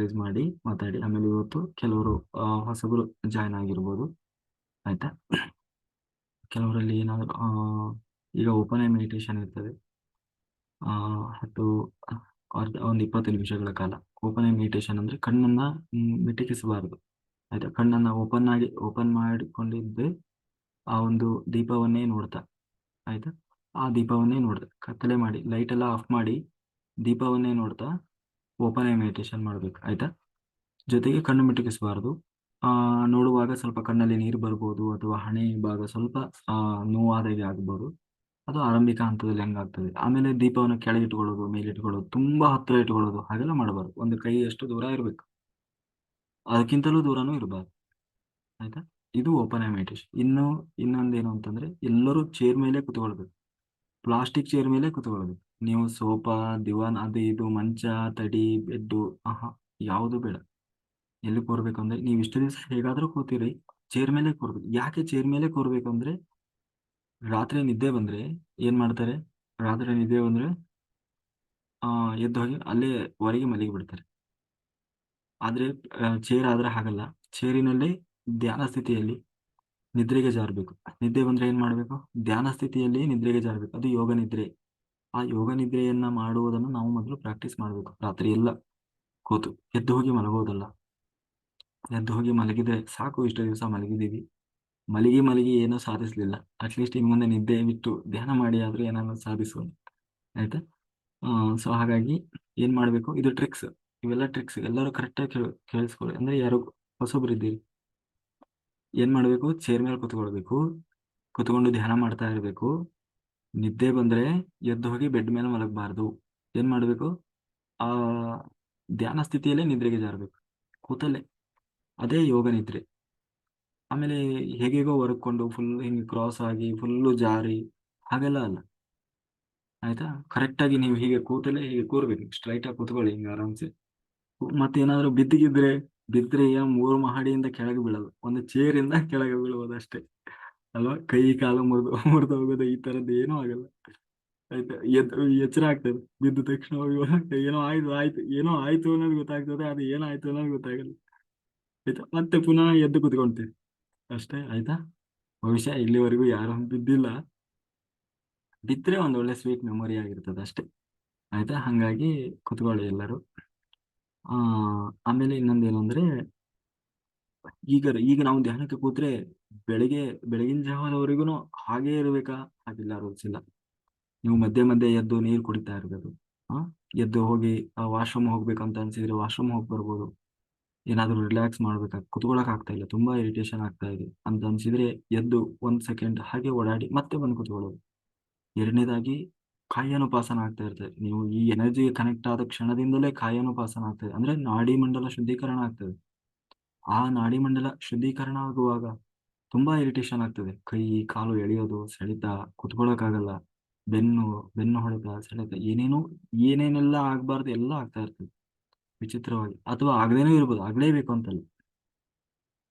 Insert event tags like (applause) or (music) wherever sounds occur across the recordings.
Race ಮಾಡಿ ಮಾತಾಡಿ. ಆಮೇಲೆ ಇವತ್ತು ಕೆಲವರು ಹೊಸಬರು ಜಾಯ್ನ್ ಆಗಿರ್ಬೋದು. ಆಯ್ತಾ? ಕೆಲವರಲ್ಲಿ ಏನಾದ್ರು ಈಗ ಓಪನ್ ಐ ಮೆಡಿಟೇಷನ್ ಇರ್ತದೆ. ಹತ್ತು ಒಂದು ಇಪ್ಪತ್ತು ನಿಮಿಷಗಳ ಕಾಲ. ಓಪನ್ ಐ ಮೆಡಿಟೇಷನ್ ಅಂದ್ರೆ ಕಣ್ಣನ್ನ ಮಿಟಕಿಸಬಾರದು. ಆಯ್ತಾ? ಕಣ್ಣನ್ನ ಓಪನ್ ಆಗಿ ಓಪನ್ ಮಾಡಿಕೊಂಡಿದ್ದೆ, ಆ ಒಂದು ದೀಪವನ್ನೇ ನೋಡ್ತಾ. ಆಯ್ತಾ? ಆ ದೀಪವನ್ನೇ ನೋಡ್ತಾ ಕತ್ತಲೆ ಮಾಡಿ ಲೈಟ್ ಎಲ್ಲ ಆಫ್ ಮಾಡಿ ದೀಪವನ್ನೇ ನೋಡ್ತಾ. ಓಪನ್ ಐ ಮೆಡಿಟೇಷನ್ ಮಾಡ್ಬೇಕು, ಆಯ್ತಾ? ಜೊತೆಗೆ ಕಣ್ಣು ಮಿಟುಕಿಸಬಾರದು. ನೋಡುವಾಗ ಸ್ವಲ್ಪ ಕಣ್ಣಲ್ಲಿ ನೀರು ಬರ್ಬೋದು ಅಥವಾ ಹಣೆ ಭಾಗ ಸ್ವಲ್ಪ ನೋವಾದಾಗೆ ಆಗ್ಬೋದು. ಅದು ಆರಂಭಿಕ ಹಂತದಲ್ಲಿ ಹಂಗಾಗ್ತದೆ. ಆಮೇಲೆ ದೀಪವನ್ನು ಕೆಳಗೆ ಇಟ್ಕೊಳ್ಳೋದು ಮೇಲೆ ಇಟ್ಕೊಳ್ಳೋದು ತುಂಬಾ ಹತ್ತಿರ ಇಟ್ಕೊಳ್ಳೋದು, ಹಾಗೆಲ್ಲ ಮಾಡಬಾರ್ದು. ಒಂದು ಕೈ ಎಷ್ಟು ದೂರ ಇರಬೇಕು. ಅದಕ್ಕಿಂತಲೂ ದೂರನೂ ಇರಬಾರ್ದು. ಆಯ್ತಾ? ಇದು ಓಪನ್ ಐ ಮೆಡಿಟೇಷನ್ ಇನ್ನು ಇನ್ನೊಂದೇನು ಅಂತಂದ್ರೆ ಎಲ್ಲರೂ ಚೇರ್ ಮೇಲೆ ಕುತ್ಕೊಳ್ಬೇಕು. ಪ್ಲಾಸ್ಟಿಕ್ ಚೇರ್ ಮೇಲೆ ಕುತ್ಕೊಳ್ಬೇಕು. ನೀವು ಸೋಫಾ ದಿವಾನ್, ಅದು ಇದು, ಮಂಚ, ತಡಿ, ಬೆಡ್ಡು, ಆಹಾ, ಯಾವುದು ಬೇಡ. ಎಲ್ಲಿ ಕೂರ್ಬೇಕು ಅಂದ್ರೆ ನೀವು ಇಷ್ಟು ದಿವಸ ಹೇಗಾದ್ರೂ ಕೂತಿರಿ, ಚೇರ್ ಮೇಲೆ ಕೂರ್ಬೇಕು ಯಾಕೆ ಚೇರ್ ಮೇಲೆ ಕೂರ್ಬೇಕು ಅಂದ್ರೆ ರಾತ್ರಿ ನಿದ್ದೆ ಬಂದ್ರೆ ಏನ್ ಮಾಡ್ತಾರೆ? ರಾತ್ರಿ ನಿದ್ದೆ ಬಂದ್ರೆ, ಆ, ಎದ್ದು ಹೋಗಿ ಅಲ್ಲೇ ಹೊರಗೆ ಮಲಗಿ ಬಿಡ್ತಾರೆ. ಆದ್ರೆ ಚೇರ್ ಆದ್ರೆ ಹಾಗಲ್ಲ. ಚೇರಿನಲ್ಲಿ ಧ್ಯಾನ ಸ್ಥಿತಿಯಲ್ಲಿ ನಿದ್ರೆಗೆ ಜಾರಬೇಕು. ನಿದ್ದೆ ಬಂದ್ರೆ ಏನ್ ಮಾಡ್ಬೇಕು? ಧ್ಯಾನ ಸ್ಥಿತಿಯಲ್ಲಿ ನಿದ್ರೆಗೆ ಜಾರಬೇಕು. ಅದು ಯೋಗ ನಿದ್ರೆ. ಆ ಯೋಗ ನಿದ್ರೆಯನ್ನ ಮಾಡುವುದನ್ನು ನಾವು ಮೊದಲು ಪ್ರಾಕ್ಟೀಸ್ ಮಾಡಬೇಕು. ರಾತ್ರಿ ಎಲ್ಲ ಕೂತು ಎದ್ದು ಹೋಗಿ ಮಲಗೋದಲ್ಲ. ಎದ್ದು ಹೋಗಿ ಮಲಗಿದ್ರೆ ಸಾಕು ಇಷ್ಟು ದಿವಸ ಮಲಗಿದೀವಿ ಮಲಗಿ ಮಲಗಿ ಏನೂ ಸಾಧಿಸಲಿಲ್ಲ. ಅಟ್ಲೀಸ್ಟ್ ಇನ್ ಮುಂದೆ ನಿದ್ದೆ ಬಿಟ್ಟು ಧ್ಯಾನ ಮಾಡಿ ಆದ್ರೂ ಏನಾದ್ರು ಸಾಧಿಸೋಣ. ಆಯ್ತಾ? ಸೊ ಹಾಗಾಗಿ ಏನ್ ಮಾಡ್ಬೇಕು? ಇದು ಟ್ರಿಕ್ಸ್ ಇವೆಲ್ಲ ಟ್ರಿಕ್ಸ್ ಎಲ್ಲರೂ ಕರೆಕ್ಟಾಗಿ ಕೇಳ, ಕೇಳಿಸ್ಕೊಳ್ಳಿ. ಅಂದ್ರೆ ಯಾರು ಹೊಸೊಬ್ರು ಇದ್ದೀರಿ ಏನ್ ಮಾಡ್ಬೇಕು? ಚೇರ್ ಮೇಲೆ ಕುತ್ಕೊಳ್ಬೇಕು. ಕುತ್ಕೊಂಡು ಧ್ಯಾನ ಮಾಡ್ತಾ ಇರ್ಬೇಕು. ನಿದ್ದೆ ಬಂದ್ರೆ ಎದ್ದು ಹೋಗಿ ಬೆಡ್ ಮೇಲೆ ಮಲಗಬಾರ್ದು. ಏನ್ ಮಾಡ್ಬೇಕು? ಆ ಧ್ಯಾನ ಸ್ಥಿತಿಯಲ್ಲೇ ನಿದ್ರೆಗೆ ಜಾರಬೇಕು. ಕೂತಲ್ಲೇ. ಅದೇ ಯೋಗ ನಿದ್ರೆ. ಆಮೇಲೆ ಹೇಗೇಗೋ ಹೊರಕೊಂಡು ಫುಲ್ ಹಿಂಗೆ ಕ್ರಾಸ್ ಆಗಿ ಫುಲ್ಲು ಜಾರಿ, ಹಾಗೆಲ್ಲ ಅಲ್ಲ. ಆಯ್ತಾ? ಕರೆಕ್ಟ್ ಆಗಿ ನೀವು ಹೀಗೆ ಕೂತಲ್ಲೇ ಹೀಗೆ ಕೂರ್ಬೇಕು. ಸ್ಟ್ರೈಟ್ ಆಗಿ ಕೂತ್ಕೊಳ್ಳಿ ಹಿಂಗೆ ಆರಾಮ್ಸೆ. ಮತ್ತೇನಾದ್ರೂ ಬಿದ್ದಿಗಿದ್ರೆ ಏನ್ ಮೂರು ಮಹಡಿಯಿಂದ ಕೆಳಗೆ ಬೀಳೋದು ಒಂದು ಚೇರಿಂದ ಕೆಳಗೆ ಬೀಳುವುದು ಅಷ್ಟೇ. ಅಲ್ವಾ? ಕೈ, ಕಾಲು ಮುರಿದು (laughs) ಮುರಿದು ಹೋಗೋದು ಈ ತರದ್ದು ಏನೂ ಆಗಲ್ಲ. ಆಯ್ತಾ? ಎದ್ದು ಎಚ್ಚರ ಆಗ್ತದೆ. ಬಿದ್ದ ತಕ್ಷಣ ಹೋಗಿ ಏನೋ ಆಯ್ತು ಆಯ್ತು, ಏನೋ ಆಯ್ತು ಅನ್ನೋದು ಗೊತ್ತಾಗ್ತದೆ, ಅದು ಏನಾಯ್ತು ಅನ್ನೋದು ಗೊತ್ತಾಗಲ್ಲ. ಆಯ್ತಾ? ಮತ್ತೆ ಪುನಃ ಎದ್ದು ಕುತ್ಕೊಂತೀವಿ. ಅಷ್ಟೇ, ಆಯ್ತಾ? ಬಹುಶಃ ಇಲ್ಲಿವರೆಗೂ ಯಾರು ಬಿದ್ದಿಲ್ಲ. ಬಿದ್ದರೆ ಒಂದ್ ಒಳ್ಳೆ ಸ್ವೀಟ್ ಮೆಮೊರಿ ಆಗಿರ್ತದೆ ಅಷ್ಟೇ. ಆಯ್ತಾ? ಹಂಗಾಗಿ ಕುತ್ಕೊಳ್ಳಿ ಎಲ್ಲರೂ. ಆಮೇಲೆ ಇನ್ನೊಂದೇನು ಅಂದ್ರೆ ಈಗ ಈಗ ನಾವು ಧ್ಯಾನಕ್ಕೆ ಕೂತ್ರೆ ಬೆಳಿಗ್ಗೆ, ಬೆಳಗಿನ ಜಾವದವರೆಗೂ ಹಾಗೇ ಇರ್ಬೇಕಾ? ಹಾಗಿಲ್ಲ ರೂಲ್ಸ್ ಇಲ್ಲ. ನೀವು ಮಧ್ಯೆ ಮಧ್ಯೆ ಎದ್ದು ನೀರು ಕುಡಿತಾ ಇರ್ಬೇಕು. ಆ, ಎದ್ದು ಹೋಗಿ ವಾಶ್ರೂಮ್ ಹೋಗ್ಬೇಕಂತ ಅನ್ಸಿದ್ರೆ ವಾಶ್ರೂಮ್ ಹೋಗಿ ಬರ್ಬೋದು. ಏನಾದ್ರು ರಿಲ್ಯಾಕ್ಸ್ ಮಾಡ್ಬೇಕಾ? ಕುತ್ಕೊಳಕ್ ಆಗ್ತಾ ಇಲ್ಲ. ತುಂಬಾ ಇರಿಟೇಷನ್ ಆಗ್ತಾ ಇದೆ. ಅಂತ ಅನ್ಸಿದ್ರೆ ಎದ್ದು ಒಂದ್ ಸೆಕೆಂಡ್ ಹಾಗೆ ಓಡಾಡಿ ಮತ್ತೆ ಬಂದು ಕುತ್ಕೊಳ್ಳೋದು. ಎರಡನೇದಾಗಿ ಕಾಯಾನುಪಾಸನ ಆಗ್ತಾ ಇರ್ತದೆ. ನೀವು ಈ ಎನರ್ಜಿಗೆ ಕನೆಕ್ಟ್ ಆದ ಕ್ಷಣದಿಂದಲೇ ಕಾಯಾನುಪಾಸನ ಆಗ್ತದೆ. ಅಂದ್ರೆ ನಾಡಿ ಮಂಡಲ ಶುದ್ಧೀಕರಣ ಆಗ್ತದೆ. ಆ ನಾಡಿ ಮಂಡಲ ಶುದ್ಧೀಕರಣ ಆಗುವಾಗ ತುಂಬಾ ಇರಿಟೇಷನ್ ಆಗ್ತದೆ. ಕೈ, ಕಾಲು ಎಳೆಯೋದು, ಸೆಳೆತ ಕುತ್ಕೊಳ್ಳೋಕ್ಕಾಗಲ್ಲ ಬೆನ್ನು ಬೆನ್ನು ಹೊಡೆತ, ಸೆಳೆತ, ಏನೇನೋ, ಏನೇನೆಲ್ಲ ಆಗ್ಬಾರ್ದು ಎಲ್ಲ ಆಗ್ತಾ ಇರ್ತದೆ. ವಿಚಿತ್ರವಾಗಿ. ಅಥವಾ ಆಗದೇನೂ ಇರ್ಬೋದು, ಆಗ್ಲೇಬೇಕು ಅಂತಲ್ಲ.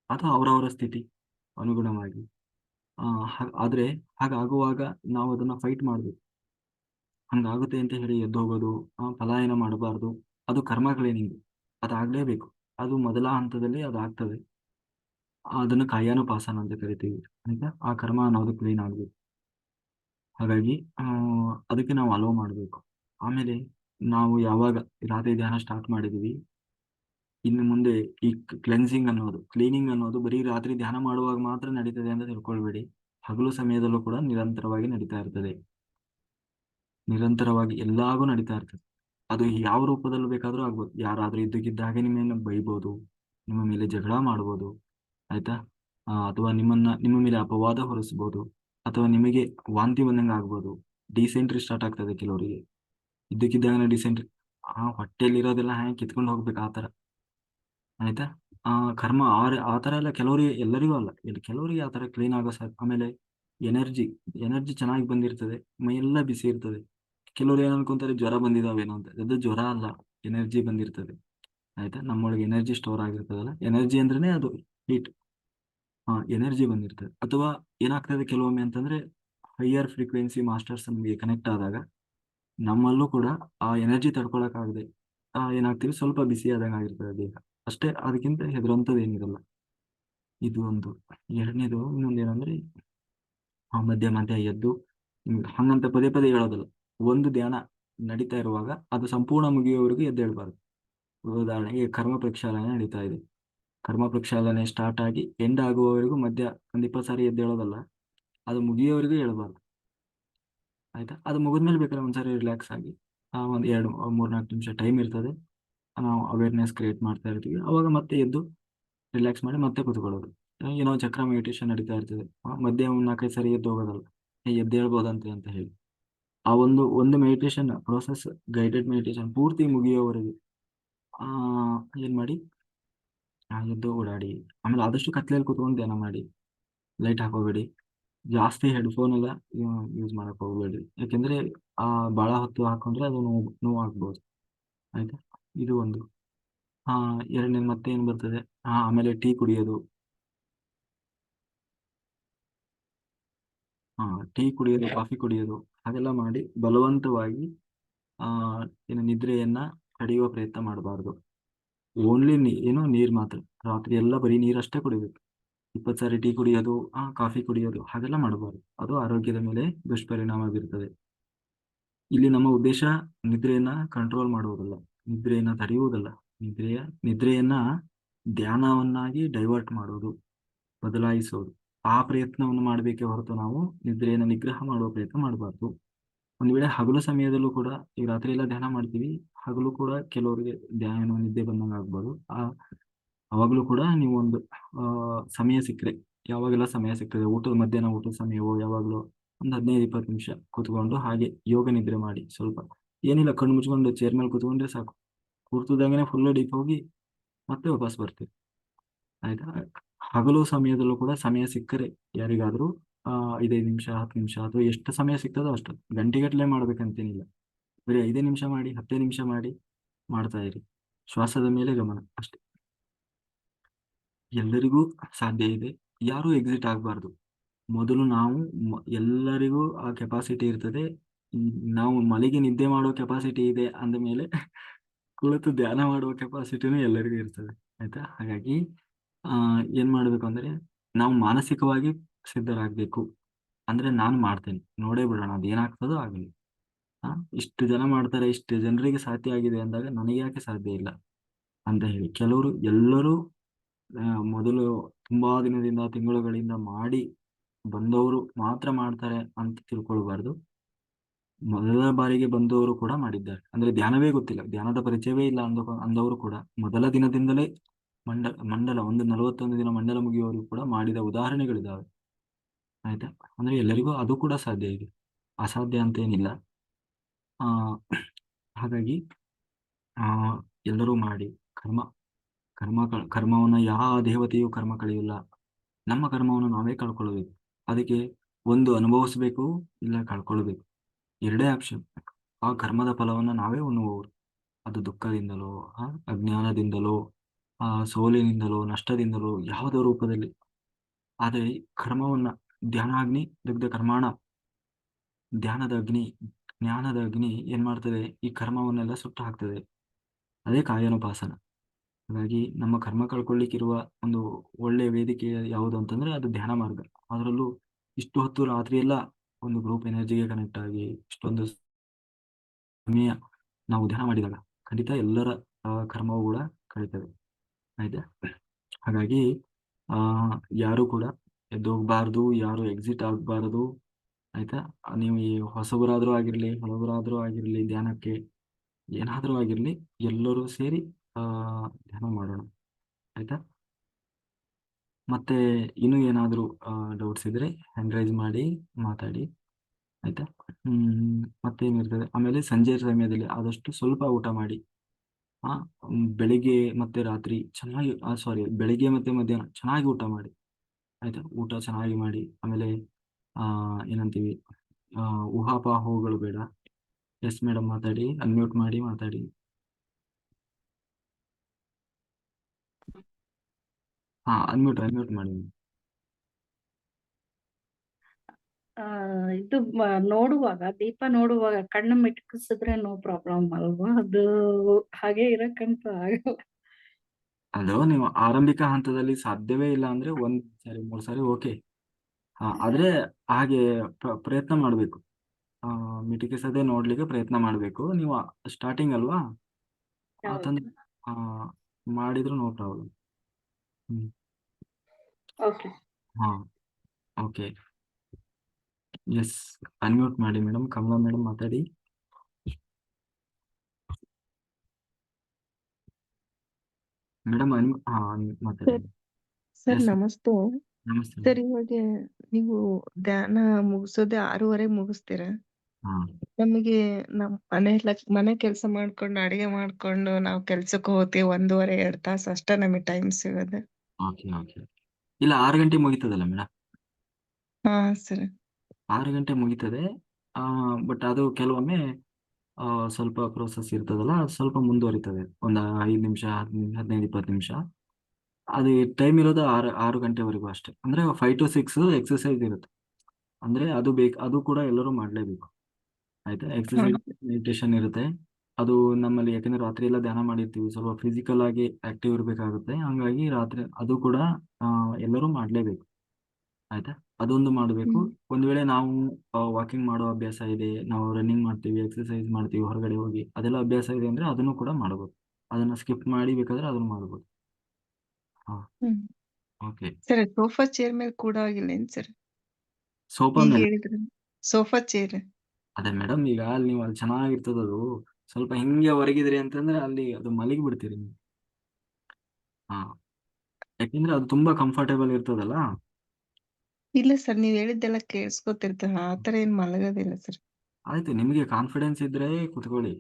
ಅಥವಾ ಅವರವರ ಸ್ಥಿತಿ, ಅನುಗುಣವಾಗಿ. ಆ ಆದ್ರೆ ಹಾಗಾಗುವಾಗ ನಾವು ಅದನ್ನ ಫೈಟ್ ಮಾಡ್ಬೇಕು. ಹಂಗಾಗುತ್ತೆ ಅಂತ ಹೇಳಿ ಎದ್ದು ಹೋಗೋದು ಪಲಾಯನ ಮಾಡಬಾರ್ದು. ಅದು ಕರ್ಮ ಅದಾಗಲೇಬೇಕು ಅದಾಗ್ಲೇಬೇಕು. ಅದು ಮೊದಲ ಹಂತದಲ್ಲಿ ಅದು ಆಗ್ತದೆ. ಅದನ್ನ ಕಾಯಾನುಪಾಸನ ಅಂತ ಕರಿತೀವಿ, ಆಯ್ತಾ? ಆ ಕರ್ಮ ಅನ್ನೋದು ಕ್ಲೀನ್ ಆಗ್ಬೇಕು. ಹಾಗಾಗಿ ಅದಕ್ಕೆ ನಾವು ಅಲೋ ಮಾಡಬೇಕು. ಆಮೇಲೆ ನಾವು ಯಾವಾಗ ರಾತ್ರಿ ಧ್ಯಾನ ಸ್ಟಾರ್ಟ್ ಮಾಡಿದೀವಿ ಇನ್ನು ಮುಂದೆ ಈ ಕ್ಲೆನ್ಸಿಂಗ್ ಅನ್ನೋದು ಕ್ಲೀನಿಂಗ್ ಅನ್ನೋದು ಬರೀ ರಾತ್ರಿ ಧ್ಯಾನ ಮಾಡುವಾಗ ಮಾತ್ರ ನಡೀತದೆ ಅಂತ ತಿಳ್ಕೊಳ್ಬೇಡಿ. ಹಗಲು ಸಮಯದಲ್ಲೂ ಕೂಡ ನಿರಂತರವಾಗಿ ನಡೀತಾ ಇರ್ತದೆ. ನಿರಂತರವಾಗಿ ಎಲ್ಲಾಗೂ ನಡೀತಾ ಇರ್ತದೆ. ಅದು ಯಾವ ರೂಪದಲ್ಲಿ ಬೇಕಾದರೂ ಆಗ್ಬೋದು. ಯಾರಾದ್ರೂ ಇದ್ದಕ್ಕಿದ್ದಾಗೆ ನಿಮ್ಮನ್ನ ಬೈಬೋದು, ನಿಮ್ಮ ಮೇಲೆ ಜಗಳ ಮಾಡ್ಬೋದು, ಆಯ್ತಾ? ಅಥವಾ ನಿಮ್ಮನ್ನ, ನಿಮ್ಮ ಮೇಲೆ ಅಪವಾದ ಹೊರಿಸ್ಬೋದು, ಅಥವಾ ನಿಮಗೆ ವಾಂತಿ ಬಂದಂಗೆ ಆಗ್ಬೋದು. ಡಿಸೆಂಟ್ರಿ ಸ್ಟಾರ್ಟ್ ಆಗ್ತದೆ ಕೆಲವರಿಗೆ. ಇದ್ದಕ್ಕಿದ್ದಾಗ ಡಿಸೆಂಟ್ರಿ, ಆ ಹೊಟ್ಟೆಯಲ್ಲಿ ಇರೋದೆಲ್ಲ ಹ್ಯಾಂಗೆ ಕಿತ್ಕೊಂಡು ಹೋಗ್ಬೇಕು ಆ ತರ ಆಯ್ತಾ? ಆ, ಕರ್ಮ ಆತರ ಎಲ್ಲ ಕೆಲವರಿಗೆ, ಎಲ್ಲರಿಗೂ ಅಲ್ಲ. ಕೆಲವರಿಗೆ ಆ ತರ ಕ್ಲೀನ್ ಆಗೋ ಸರ್, ಆಮೇಲೆ ಎನರ್ಜಿ ಎನರ್ಜಿ ಚೆನ್ನಾಗಿ ಬಂದಿರ್ತದೆ, ಮೈಯೆಲ್ಲ ಬಿಸಿ ಇರ್ತದೆ. ಕೆಲವರು ಏನ್ ಅನ್ಕೊಂತಾರೆ ಜ್ವರ ಬಂದಿದಾವೇನೋ ಅಂತ. ಅದು ಜ್ವರ ಅಲ್ಲ ಎನರ್ಜಿ ಬಂದಿರ್ತದೆ. ಆಯ್ತಾ? ನಮ್ಮೊಳಗೆ ಎನರ್ಜಿ ಸ್ಟೋರ್ ಆಗಿರ್ತದಲ್ಲ ಎನರ್ಜಿ ಅಂದ್ರೇನೆ ಅದು ಹೀಟ್ ಹಾ ಎನರ್ಜಿ ಬಂದಿರ್ತದೆ. ಅಥವಾ ಏನಾಗ್ತದೆ ಕೆಲವೊಮ್ಮೆ ಅಂತಂದ್ರೆ ಹೈಯರ್ ಫ್ರೀಕ್ವೆನ್ಸಿ ಮಾಸ್ಟರ್ಸ್ ನಮಗೆ ಕನೆಕ್ಟ್ ಆದಾಗ ನಮ್ಮಲ್ಲೂ ಕೂಡ ಆ ಎನರ್ಜಿ ತಡ್ಕೊಳಕ್ ಆಗದೆ ಆ, ಏನಾಗ್ತೀವಿ ಸ್ವಲ್ಪ ಬಿಸಿ ಆದಂಗೆ ಆಗಿರ್ತದೆ ದೇಹ. ಅಷ್ಟೇ ಅದಕ್ಕಿಂತ ಹೆದರಂಥದ್ದು ಏನಿರಲ್ಲ. ಇದು ಒಂದು. ಎರಡನೇದು ಇನ್ನೊಂದು ಏನಂದ್ರೆ ಮಧ್ಯ ಮಧ್ಯ ಎದ್ದು ಹಂಗಂತ ಪದೇ ಪದೇ ಹೇಳೋದಿಲ್ಲ. ಒಂದು ಧ್ಯಾನ ನಡೀತಾ ಇರುವಾಗ ಅದು ಸಂಪೂರ್ಣ ಮುಗಿಯುವವರೆಗೂ ಎದ್ದು ಹೇಳ್ಬಾರ್ದು ಉದಾಹರಣೆಗೆ ಕರ್ಮ ಪ್ರಕ್ಷಾಲನೆ ನಡೀತಾ ಇದೆ. ಕರ್ಮ ಪ್ರಕ್ಷಾಲನೆ ಸ್ಟಾರ್ಟ್ ಆಗಿ ಎಂಡ್ ಆಗುವವರೆಗೂ ಮಧ್ಯ ಒಂದ್ ಇಪ್ಪತ್ತು ಸಾರಿ ಎದ್ದೇಳೋದಲ್ಲ, ಅದು ಮುಗಿಯೋವರೆಗೂ ಹೇಳ್ಬಾರ್ದು. ಆಯ್ತಾ? ಅದು ಮುಗಿದ್ಮೇಲೆ ಬೇಕಾದ್ರೆ ಒಂದ್ಸಾರಿ ರಿಲ್ಯಾಕ್ಸ್ ಆಗಿ, ಆ ಒಂದು ಎರಡು, ಮೂರ್ನಾಲ್ಕು ನಿಮಿಷ ಟೈಮ್ ಇರ್ತದೆ. ನಾವು ಅವೇರ್ನೆಸ್ ಕ್ರಿಯೇಟ್ ಮಾಡ್ತಾ ಇರ್ತೀವಿ. ಅವಾಗ ಮತ್ತೆ ಎದ್ದು ರಿಲ್ಯಾಕ್ಸ್ ಮಾಡಿ ಮತ್ತೆ ಕುತ್ಕೊಳ್ಳೋದು. ಏನೋ ಚಕ್ರ ಮೆಡಿಟೇಷನ್ ನಡೀತಾ ಇರ್ತದೆ. ಮಧ್ಯ ಒಂದು ನಾಲ್ಕೈದು ಸಾರಿ ಎದ್ದು ಹೋಗೋದಲ್ಲ ಎದ್ದೇಳ್ಬೋದಂತೆ ಅಂತ ಹೇಳಿ. ಆ ಒಂದು ಒಂದು ಮೆಡಿಟೇಷನ್ ಪ್ರೋಸೆಸ್ ಗೈಡೆಡ್ ಮೆಡಿಟೇಷನ್ ಪೂರ್ತಿ ಮುಗಿಯೋವರೆಗೆ, ಆ, ಏನ್ ಮಾಡಿ? ಎದ್ದು ಓಡಾಡಿ. ಆಮೇಲೆ ಆದಷ್ಟು ಕತ್ಲೆಯಲ್ಲಿ ಕುತ್ಕೊಂಡು ಧ್ಯಾನ ಮಾಡಿ. ಲೈಟ್ ಹಾಕೋಬೇಡಿ. ಜಾಸ್ತಿ ಹೆಡ್ಫೋನ್ ಎಲ್ಲ ಯೂಸ್ ಮಾಡಕ್ ಹೋಗ್ಬೇಡಿ. ಯಾಕೆಂದ್ರೆ, ಆ ಭಾಳ ಹೊತ್ತು ಹಾಕೊಂಡ್ರೆ ಅದು ನೋವು ನೋವು ಆಗ್ಬೋದು ಆಯ್ತಾ? ಇದು ಒಂದು. ಆ ಎರಡನೇ ಮತ್ತೆ ಏನ್ ಬರ್ತದೆ? ಹಾ ಆಮೇಲೆ ಟೀ ಕುಡಿಯೋದು. ಹಾ ಟೀ ಕುಡಿಯೋದು, ಕಾಫಿ ಕುಡಿಯೋದು. ಹಾಗೆಲ್ಲ ಮಾಡಿ ಬಲವಂತವಾಗಿ, ಆ, ಏನು ನಿದ್ರೆಯನ್ನ ಕಡಿಯುವ ಪ್ರಯತ್ನ ಮಾಡಬಾರ್ದು. ಓನ್ಲಿ ಏನು ನೀರು ಮಾತ್ರ. ರಾತ್ರಿ ಎಲ್ಲ ಬರೀ ನೀರಷ್ಟೇ ಕುಡಿಬೇಕು. ಇಪ್ಪತ್ತು ಸಾರಿ ಟೀ ಕುಡಿಯೋದು, ಆ, ಕಾಫಿ ಕುಡಿಯೋದು, ಹಾಗೆಲ್ಲ ಮಾಡಬಾರ್ದು. ಅದು ಆರೋಗ್ಯದ ಮೇಲೆ ದುಷ್ಪರಿಣಾಮ ಬೀರ್ತದೆ. ಇಲ್ಲಿ ನಮ್ಮ ಉದ್ದೇಶ ನಿದ್ರೆಯನ್ನ ಕಂಟ್ರೋಲ್ ಮಾಡುವುದಲ್ಲ, ನಿದ್ರೆಯನ್ನ ತಡೆಯುವುದಲ್ಲ. ನಿದ್ರೆಯ, ನಿದ್ರೆಯನ್ನ ಧ್ಯಾನವನ್ನಾಗಿ ಡೈವರ್ಟ್ ಮಾಡೋದು ಬದಲಾಯಿಸೋದು ಆ ಪ್ರಯತ್ನವನ್ನು ಮಾಡಬೇಕೆ ಹೊರತು ನಾವು ನಿದ್ರೆಯನ್ನು ನಿಗ್ರಹ ಮಾಡುವ ಪ್ರಯತ್ನ ಮಾಡಬಾರ್ದು. ಒಂದು ವೇಳೆ ಹಗಲು ಸಮಯದಲ್ಲೂ ಕೂಡ ಈ ರಾತ್ರಿ ಎಲ್ಲ ಧ್ಯಾನ ಮಾಡ್ತೀವಿ, ಹಗಲು ಕೂಡ ಕೆಲವರಿಗೆ ಧ್ಯಾನ ನಿದ್ದೆ ಬಂದಂಗೆ ಆಗ್ಬೋದು ಆ ಅವಾಗಲೂ ಕೂಡ ನೀವು ಒಂದು ಸಮಯ ಸಿಕ್ಕರೆ, ಯಾವಾಗೆಲ್ಲ ಸಮಯ ಸಿಗ್ತದೆ, ಊಟದ ಮಧ್ಯಾಹ್ನ ಊಟದ ಸಮಯವೋ, ಯಾವಾಗಲೂ ಒಂದು ಹದಿನೈದು, ಇಪ್ಪತ್ತು ನಿಮಿಷ ಕೂತ್ಕೊಂಡು ಹಾಗೆ ಯೋಗ ನಿದ್ರೆ ಮಾಡಿ ಸ್ವಲ್ಪ. ಏನಿಲ್ಲ, ಕಣ್ಣು ಮುಚ್ಕೊಂಡು ಚೇರ್ ಮೇಲೆ ಕೂತ್ಕೊಂಡ್ರೆ ಸಾಕು. ಕೂರ್ತಿದ್ದಂಗೆ ಫುಲ್ ಡೀಪ್ ಹೋಗಿ ಮತ್ತೆ ವಾಪಸ್ ಬರ್ತೀವಿ ಆಯ್ತಾ? ಹಗಲು ಸಮಯದಲ್ಲೂ ಕೂಡ ಸಮಯ ಸಿಕ್ಕರೆ ಯಾರಿಗಾದ್ರೂ, ಆ ಐದೈದು ನಿಮಿಷ, ಹತ್ತು ನಿಮಿಷ ಅಥವಾ ಎಷ್ಟು ಸಮಯ ಸಿಗ್ತದೋ ಅಷ್ಟು ಗಂಟೆಗಟ್ಟಲೆ ಮಾಡ್ಬೇಕಂತೇನಿಲ್ಲ. ಬರೀ ಐದೇ ನಿಮಿಷ ಮಾಡಿ, ಹತ್ತೇ ನಿಮಿಷ ಮಾಡಿ ಮಾಡ್ತಾ ಇರಿ. ಶ್ವಾಸದ ಮೇಲೆ ಗಮನ ಅಷ್ಟೇ. ಎಲ್ಲರಿಗೂ ಸಾಧ್ಯ ಇದೆ. ಯಾರು ಎಕ್ಸಿಟ್ ಆಗಬಾರ್ದು. ಮೊದಲು ನಾವು ಎಲ್ಲರಿಗೂ ಆ ಕೆಪಾಸಿಟಿ ಇರ್ತದೆ. ನಾವು ಮಲಗಿ ನಿದ್ದೆ ಮಾಡೋ ಕೆಪಾಸಿಟಿ ಇದೆ ಅಂದ ಮೇಲೆ ಕುಳಿತು ಧ್ಯಾನ ಮಾಡುವ ಕೆಪಾಸಿಟಿನೂ ಎಲ್ಲರಿಗೂ ಇರ್ತದೆ. ಆಯ್ತಾ? ಹಾಗಾಗಿ ಏನ್ ಮಾಡ್ಬೇಕು ಅಂದ್ರೆ ನಾವು ಮಾನಸಿಕವಾಗಿ ಸಿದ್ಧರಾಗಬೇಕು. ಅಂದ್ರೆ ನಾನು ಮಾಡ್ತೇನೆ. ನೋಡೇ ಬಿಡೋಣ ಅದೇನಾಗ್ತದೋ ಆಗಲಿ. ಆ, ಇಷ್ಟು ಜನ ಮಾಡ್ತಾರೆ, ಇಷ್ಟು ಜನರಿಗೆ ಸಾಧ್ಯ ಆಗಿದೆ ಅಂದಾಗ ನನಗೆ ಯಾಕೆ ಸಾಧ್ಯ ಇಲ್ಲ ಅಂತ ಹೇಳಿ. ಕೆಲವರು ಎಲ್ಲರೂ ಮೊದಲು ತುಂಬಾ ದಿನದಿಂದ, ತಿಂಗಳುಗಳಿಂದ ಮಾಡಿ ಬಂದವರು ಮಾತ್ರ ಮಾಡ್ತಾರೆ ಅಂತ ತಿಳ್ಕೊಳ್ಬಾರ್ದು. ಮೊದಲ ಬಾರಿಗೆ ಬಂದವರು ಕೂಡ ಮಾಡಿದ್ದಾರೆ. ಅಂದ್ರೆ ಧ್ಯಾನವೇ ಗೊತ್ತಿಲ್ಲ. ಧ್ಯಾನದ ಪರಿಚಯವೇ ಇಲ್ಲ ಅಂದ, ಅಂದವರು ಕೂಡ. ಮೊದಲ ದಿನದಿಂದಲೇ ಮಂಡಲ ಮಂಡಲ, ಒಂದು ನಲವತ್ತೊಂದು ದಿನ ಮಂಡಲ ಮುಗಿಯುವವರು ಕೂಡ ಮಾಡಿದ ಉದಾಹರಣೆಗಳಿದ್ದಾವೆ ಆಯ್ತಾ? ಅಂದ್ರೆ ಎಲ್ಲರಿಗೂ ಅದು ಕೂಡ ಸಾಧ್ಯ ಇದೆ. ಅಸಾಧ್ಯ ಅಂತ ಏನಿಲ್ಲ. ಆ, ಹಾಗಾಗಿ, ಆ, ಎಲ್ಲರೂ ಮಾಡಿ. ಕರ್ಮ ಕರ್ಮ ಕರ್ಮವನ್ನ ಯಾವ ದೇವತೆಯೂ ಕರ್ಮ ಕಳೆಯಿಲ್ಲ. ನಮ್ಮ ಕರ್ಮವನ್ನು ನಾವೇ ಕಳ್ಕೊಳ್ಬೇಕು ಅದಕ್ಕೆ ಒಂದು ಅನುಭವಿಸ್ಬೇಕು, ಇಲ್ಲ ಕಳ್ಕೊಳ್ಬೇಕು ಎರಡೇ ಆಪ್ಷನ್. ಆ ಕರ್ಮದ ಫಲವನ್ನ ನಾವೇ ಉಣ್ಣುವವರು. ಅದು ದುಃಖದಿಂದಲೋ ಅಜ್ಞಾನದಿಂದಲೋ ಆ ಸೋಲಿನಿಂದಲೋ, ನಷ್ಟದಿಂದಲೋ ಯಾವುದೋ ರೂಪದಲ್ಲಿ. ಆದರೆ ಕರ್ಮವನ್ನ ಧ್ಯಾನಾಗ್ನಿ, ದಗ್ಧ ಕರ್ಮಾಣ, ಧ್ಯಾನದ ಅಗ್ನಿ, ಜ್ಞಾನದ ಅಗ್ನಿ ಏನ್ ಮಾಡ್ತದೆ? ಈ ಕರ್ಮವನ್ನೆಲ್ಲ ಸುಟ್ಟು ಹಾಕ್ತದೆ. ಅದೇ ಕಾಯನೋಪಾಸನ. ಹಾಗಾಗಿ ನಮ್ಮ ಕರ್ಮ ಕಳ್ಕೊಳ್ಳಿಕ್ಕಿರುವ ಒಂದು ಒಳ್ಳೆ ವೇದಿಕೆ ಯಾವುದು ಅಂತಂದ್ರೆ ಅದು ಧ್ಯಾನ ಮಾರ್ಗ. ಅದರಲ್ಲೂ ಇಷ್ಟು ಹೊತ್ತು ರಾತ್ರಿ ಎಲ್ಲ ಒಂದು ಗ್ರೂಪ್ ಎನರ್ಜಿಗೆ ಕನೆಕ್ಟ್ ಆಗಿ ಇಷ್ಟೊಂದು ಸಮಯ ನಾವು ಧ್ಯಾನ ಮಾಡಿದಾಗ ಖಂಡಿತ ಎಲ್ಲರ ಕರ್ಮವು ಕೂಡ ಕಳೀತದೆ. ಆಯ್ತಾ ಹಾಗಾಗಿ, ಆ, ಯಾರು ಕೂಡ ಎದ್ದೋಗ್ಬಾರ್ದು, ಯಾರು ಎಕ್ಸಿಟ್ ಆಗ್ಬಾರ್ದು, ಆಯ್ತಾ? ನೀವು ಈ ಹೊಸಬರಾದ್ರೂ ಆಗಿರ್ಲಿ, ಹಳಬರಾದ್ರೂ ಆಗಿರ್ಲಿ, ಧ್ಯಾನಕ್ಕೆ ಏನಾದ್ರೂ ಆಗಿರ್ಲಿ, ಎಲ್ಲರೂ ಸೇರಿ, ಆ, ಧ್ಯಾನ ಮಾಡೋಣ, ಆಯ್ತಾ? ಮತ್ತೆ ಇನ್ನೂ ಏನಾದರೂ ಡೌಟ್ಸ್ ಇದ್ರೆ ಹ್ಯಾಂಡ್ ಮಾಡಿ, ಮಾತಾಡಿ, ಆಯ್ತಾ? ಹ್ಮ್ ಮತ್ತೇನಿರ್ತದೆ ಆಮೇಲೆ ಸಂಜೆ ಸಮಯದಲ್ಲಿ ಆದಷ್ಟು ಸ್ವಲ್ಪ ಊಟ ಮಾಡಿ. ಹ್ಮ್, ಬೆಳಿಗ್ಗೆ ಮತ್ತೆ ರಾತ್ರಿ ಚೆನ್ನಾಗಿ ಸಾರಿ ಬೆಳಿಗ್ಗೆ ಮತ್ತೆ ಮಧ್ಯಾಹ್ನ ಚೆನ್ನಾಗಿ ಊಟ ಮಾಡಿ. ಆಯ್ತಾ? ಊಟ ಚೆನ್ನಾಗಿ ಮಾಡಿ. ಆಮೇಲೆ ಆ ಏನಂತೀವಿ ಆ ಊಹಾಪೋಹಗಳು ಬೇಡ. ಎಸ್ ಮೇಡಮ್ ಮಾತಾಡಿ. ಅನ್ಮ್ಯೂಟ್ ಮಾಡಿ ಮಾತಾಡಿ. ಹಾ ಅನ್ಮ್ಯೂಟ್ ಅನ್ಮ್ಯೂಟ್ ಮಾಡಿ ಆ, ಇದು ನೋಡುವಾಗ ದೀಪ ನೋಡುವಾಗ ಕಣ್ಣು ಮಿಟುಕಿಸಿದ್ರೆ ನೋ ಪ್ರಾಬ್ಲಮ್ ಅಲ್ವಾ? ಅದು ಹಾಗೆ ಇರಕ್ಕಂತ ಆಗಲ್ಲ. ಅದು ನೀವು ಆರಂಭಿಕ ಹಂತದಲ್ಲಿ ಸಾಧ್ಯವೇ ಇಲ್ಲ ಅಂದ್ರೆ ಒಂದ್ ಸಾರಿ ಮೂರ್ ಸಾರಿ ಓಕೆ ಹಾ ಆದ್ರೆ ಹಾಗೆ ಪ್ರ- ಪ್ರಯತ್ನ ಮಾಡ್ಬೇಕು. ಆ ಮಿಟುಕಿಸದೆ ನೋಡ್ಲಿಕ್ಕೆ ಪ್ರಯತ್ನ ಮಾಡ್ಬೇಕು. ನೀವು ಸ್ಟಾರ್ಟಿಂಗ್ ಅಲ್ವಾ? ಅಂತಂದ್ರೆ ಆ ಮಾಡಿದ್ರು ನೋ ಪ್ರಾಬ್ಲಮ್ ಹ್ಮ್. ಓಕೆ ಹಾ ಓಕೆ ಎಸ್ ಅನ್ಮ್ಯೂಟ್ ಮಾಡಿ ಮೇಡಮ್ ಕಮಲಾ ಮೇಡಮ್ ಮಾತಾಡಿ. ಮೇಡಮ್ ಮಾತಾಡಿ. ಸರ್ ನಮಸ್ತೆ. ನಮಸ್ತೆ ಸರ್ ಇವಾಗ ನೀವು ಧ್ಯಾನ ಮುಗಿಸೋದೆ ಆರೂವರೆಗೆ ಮುಗಿಸ್ತೀರಾ? ನಮಗೆ ನಮ್ ಮನೆ ಮನೆ ಕೆಲಸ ಮಾಡ್ಕೊಂಡು ಅಡಿಗೆ ಮಾಡ್ಕೊಂಡು ನಾವು ಕೆಲ್ಸಕ್ಕೆ ಹೋಗ್ತೀವಿ ಒಂದೂವರೆ ಎರಡ್ ತಾಸು ಅಷ್ಟೇ ನಮಗೆ ಟೈಮ್ ಸಿಗೋದು. ಇಲ್ಲ ಆರು ಗಂಟೆ ಮುಗೀತದಲ್ಲ ಮೇಡಮ್ ಹಾ ಸರ್. ಆರು ಗಂಟೆ ಮುಗಿತದೆ. ಆ ಬಟ್ ಅದು ಕೆಲವೊಮ್ಮೆ ಆ ಸ್ವಲ್ಪ ಪ್ರೋಸೆಸ್ ಇರ್ತದಲ್ಲ ಸ್ವಲ್ಪ ಮುಂದುವರಿತದೆ. ಒಂದು ಐದು ನಿಮಿಷ ಹದಿನೈದು ಇಪ್ಪತ್ತು ನಿಮಿಷ. ಅದು ಟೈಮ್ ಇರೋದು ಆರು ಆರು ಗಂಟೆವರೆಗೂ ಅಷ್ಟೇ. ಅಂದ್ರೆ ಫೈವ್ ಟು ಸಿಕ್ಸ್ ಎಕ್ಸಸೈಸ್ ಇರುತ್ತೆ. ಅಂದ್ರೆ ಅದು ಬೇಕು ಅದು ಕೂಡ ಎಲ್ಲರೂ ಮಾಡಲೇಬೇಕು. ಆಯ್ತಾ? ಎಕ್ಸಸೈಸ್ ಮೆಡಿಟೇಷನ್ ಇರುತ್ತೆ. ಅದು ನಮ್ಮಲ್ಲಿ ಯಾಕಂದ್ರೆ ರಾತ್ರಿ ಎಲ್ಲ ಧ್ಯಾನ ಮಾಡಿರ್ತೀವಿ. ಸ್ವಲ್ಪ ಫಿಸಿಕಲ್ ಆಗಿ ಆಕ್ಟಿವ್ ಇರಬೇಕಾಗುತ್ತೆ. ಹಂಗಾಗಿ ರಾತ್ರಿ ಅದು ಕೂಡ ಎಲ್ಲರೂ ಮಾಡಲೇಬೇಕು. ಆಯ್ತಾ? ಅದೊಂದು ಮಾಡಬೇಕು. ಒಂದ್ ವೇಳೆ ನಾವು ವಾಕಿಂಗ್ ಮಾಡೋ ಅಭ್ಯಾಸ ಇದೆ ನಾವು ರನ್ನಿಂಗ್ ಮಾಡ್ತೀವಿ ಎಕ್ಸಸೈಸ್ ಮಾಡ್ತೀವಿ ಹೊರಗಡೆ ಹೋಗಿ ಅದೆಲ್ಲ ಅಭ್ಯಾಸ ಇದೆ ಅಂದ್ರೆ ಅದನ್ನು ಕೂಡ ಮಾಡಬಹುದು ಅದನ್ನ ಸ್ಕಿಪ್ ಮಾಡಿ ಬೇಕಾದ್ರೆ ಅದನ್ನು ಮಾಡಬಹುದು ಓಕೆ ಸರ್ ಸೋಫಾ ಚೇರ್ ಮೇಲೆ ಕೂಡ ಆಗಿಲ್ಲ ಏನ್ ಸರ್ ಸೋಫಾ ಮೇಲೆ. ಸೋಫಾ ಚೇರ್ ಅದೇ ಮೇಡಮ್ ಈಗ ಅಲ್ಲಿ ನೀವು ಅಲ್ಲಿ ಚೆನ್ನಾಗಿರ್ತದ ಅದು. ಸ್ವಲ್ಪ ಹಿಂಗೆ ಹೊರಗಿದ್ರಿ ಅಂತಂದ್ರೆ ಅಲ್ಲಿ ಅದು ಮಲಗಿ ಬಿಡ್ತೀರಿ ನೀವು. ಹಾ. ಯಾಕೆಂದ್ರೆ ಅದು ತುಂಬಾ ಕಂಫರ್ಟೇಬಲ್ ಇರ್ತದಲ್ಲ? ಇಲ್ಲ ಸರ್ ನೀವ್ ಹೇಳಿದ್ದೆಲ್ಲ ಕೇಳಿಸ್ಕೊತಿರ್ತೇವೆ ಆತರ ಏನ್ ಮಲಗೋದಿಲ್ಲ ಸರ್. ಆಯ್ತು ನಿಮಗೆ ಕಾನ್ಫಿಡೆನ್ಸ್ ಇದ್ರೆ ಕುತ್ಕೊಳ್ಳಿ.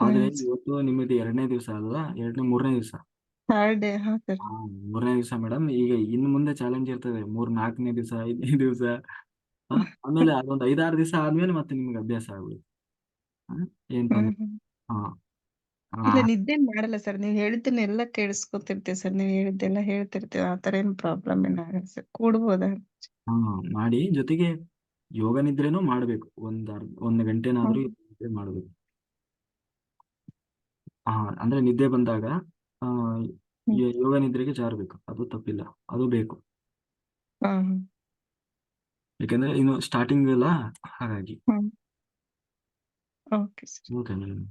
ಆದ್ರೆ ಹ್ಮ್. ಇವತ್ತು ನಿಮ್ಮದು ಎರಡನೇ ದಿವಸ ಅಲ್ಲ ಎರಡನೇ ಮೂರನೇ ದಿವಸ. ಥರ್ಡ್ ಡೇ ಹಾ ಸರ್. ಮೂರನೇ ದಿವಸ ಮೇಡಮ್. ಈಗ ಇನ್ನು ಮುಂದೆ ಚಾಲೆಂಜ್ ಇರ್ತದೆ ಮೂರ್ ನಾಲ್ಕನೇ ದಿವಸ ಐದನೇ ದಿವಸ. ಆಮೇಲೆ ಅದೊಂದು ಐದಾರು ದಿವಸ ಆದ್ಮೇಲೆ ಮತ್ತೆ ನಿಮ್ಗೆ ಅಭ್ಯಾಸ ಆಗ್ಬಿಡುತ್ತೆ. ಹಾ? ಏನ್ ತೊಂದ್ರೆ ಹ್ಮ್. ಹಾ. ಇಲ್ಲ ಹಾ. ನಿದ್ದೆ ಮಾಡಲ್ಲ ಸರ್. ನೀವ್ ಹೇಳಿದ್ದನ್ನೆಲ್ಲ ಕೇಳಿಸ್ಕೊತಿರ್ತೀವಿ ಸರ್. ನೀವ್ ಹೇಳಿದ್ದೆಲ್ಲ ಹೇಳ್ತಿರ್ತೀವಿ. ಆ ಆತರ ಏನ್ ಪ್ರಾಬ್ಲಮ್ ಏನಾಗಲ್ಲ ಸರ್. ಕೂಡ್ಬೋದಾ? ಹಾ ಮಾಡಿ. ಜೊತೆಗೆ ಯೋಗ ನಿದ್ರೆನೂ ಮಾಡ್ಬೇಕು. ಒಂದ್ ಒಂದು ಗಂಟೆನಾದ್ರೂ ಮಾಡಬೇಕು ನಿದ್ರೆ ಮಾಡ್ಬೇಕು. ಹಾ ಅಂದ್ರೆ ನಿದ್ದೆ ಬಂದಾಗ ಆ ಹ್ಮ್. ಯೋ- ಯೋಗ ನಿದ್ರೆಗೆ ಜಾರ್ಬೇಕು. ಅದು ತಪ್ಪಿಲ್ಲ. ಅದು ಬೇಕು. ಹಾ ಹಾ. ಯಾಕಂದ್ರೆ ಇನ್ನು ಸ್ಟಾರ್ಟಿಂಗ್ ಅಲ್ಲ ಹಾಗಾಗಿ. ಹ್ಮ್. Okay sir. Okay madam